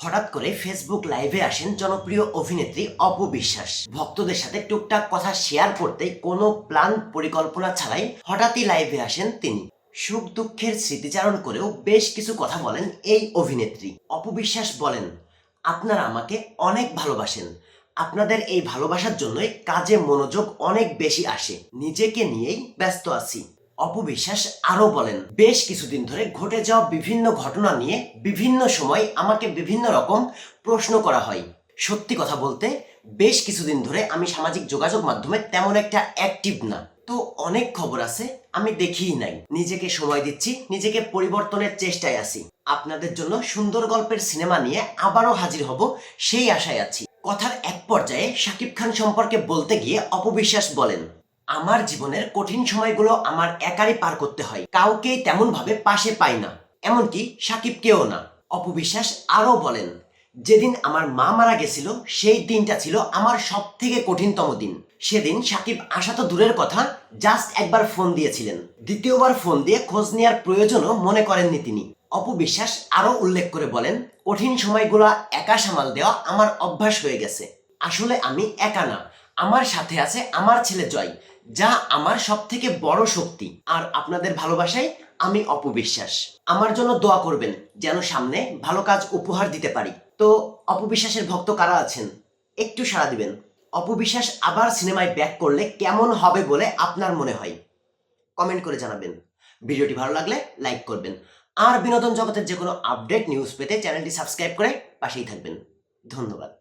হঠাৎ করে ফেসবুক লাইভে আসেন জনপ্রিয় অভিনেত্রী অপবিশ্বাস ভক্তদের সাথে টুকটাক কথা শেয়ার করতে কোনো প্ল্যান পরিকল্পনা ছাড়াই হঠাৎই লাইভে আসেন তিনি। সুখ দুঃখের স্মৃতিচারণ করেও বেশ কিছু কথা বলেন এই অভিনেত্রী। অপবিশ্বাস বলেন, আপনারা আমাকে অনেক ভালোবাসেন। আপনাদের এই ভালোবাসার জন্যই কাজে মনোযোগ অনেক বেশি আসে। নিজেকে নিয়েই ব্যস্ত আছি। অপবিশ্বাস আরও বলেন, বেশ কিছুদিন ধরে ঘটে যাওয়া বিভিন্ন ঘটনা নিয়ে বিভিন্ন সময় আমাকে বিভিন্ন রকম প্রশ্ন করা হয়। সত্যি কথা বলতে, বেশ কিছুদিন ধরে আমি সামাজিক যোগাযোগ মাধ্যমে তেমন একটা অ্যাক্টিভ না। তো অনেক খবর আছে, আমি দেখিই নাই। নিজেকে সময় দিচ্ছি, নিজেকে পরিবর্তনের চেষ্টায় আছি। আপনাদের জন্য সুন্দর গল্পের সিনেমা নিয়ে আবারও হাজির হব, সেই আশায় আছি। কথার এক পর্যায়ে শাকিব খান সম্পর্কে বলতে গিয়ে অপবিশ্বাস বলেন আমার জীবনের কঠিন সময়গুলো আমার একারই পার করতে হয়। কাউকেই তেমন ভাবে পাশে পাই না, এমনকি সাকিবকেও না। অপবিশ্বাস আরও বলেন, যেদিন আমার মা মারা গেছিল, সেই দিনটা ছিল আমার সব থেকে কঠিনতম দিন। সেদিন সাকিব আসা তো দূরের কথা, জাস্ট একবার ফোন দিয়েছিলেন। দ্বিতীয়বার ফোন দিয়ে খোঁজ নেওয়ার প্রয়োজনও মনে করেননি তিনি। অপবিশ্বাস আরও উল্লেখ করে বলেন, কঠিন সময়গুলো একা সামাল দেওয়া আমার অভ্যাস হয়ে গেছে। আসলে আমি একা না আমার সাথে আছে আমার ছেলে জয়, যা আমার সব থেকে বড় শক্তি। আর আপনাদের ভালোবাসায় আমি অপবিশ্বাস। আমার জন্য দোয়া করবেন যেন সামনে ভালো কাজ উপহার দিতে পারি। তো অপবিশ্বাসের ভক্ত কারা আছেন? একটু সাড়া দিবেন। অপবিশ্বাস আবার সিনেমায় ব্যাক করলে কেমন হবে বলে আপনার মনে হয়? কমেন্ট করে জানাবেন। ভিডিওটি ভালো লাগলে লাইক করবেন। আর বিনোদন জগতের যে কোনো আপডেট নিউজ পেতে চ্যানেলটি সাবস্ক্রাইব করে পাশেই থাকবেন। ধন্যবাদ।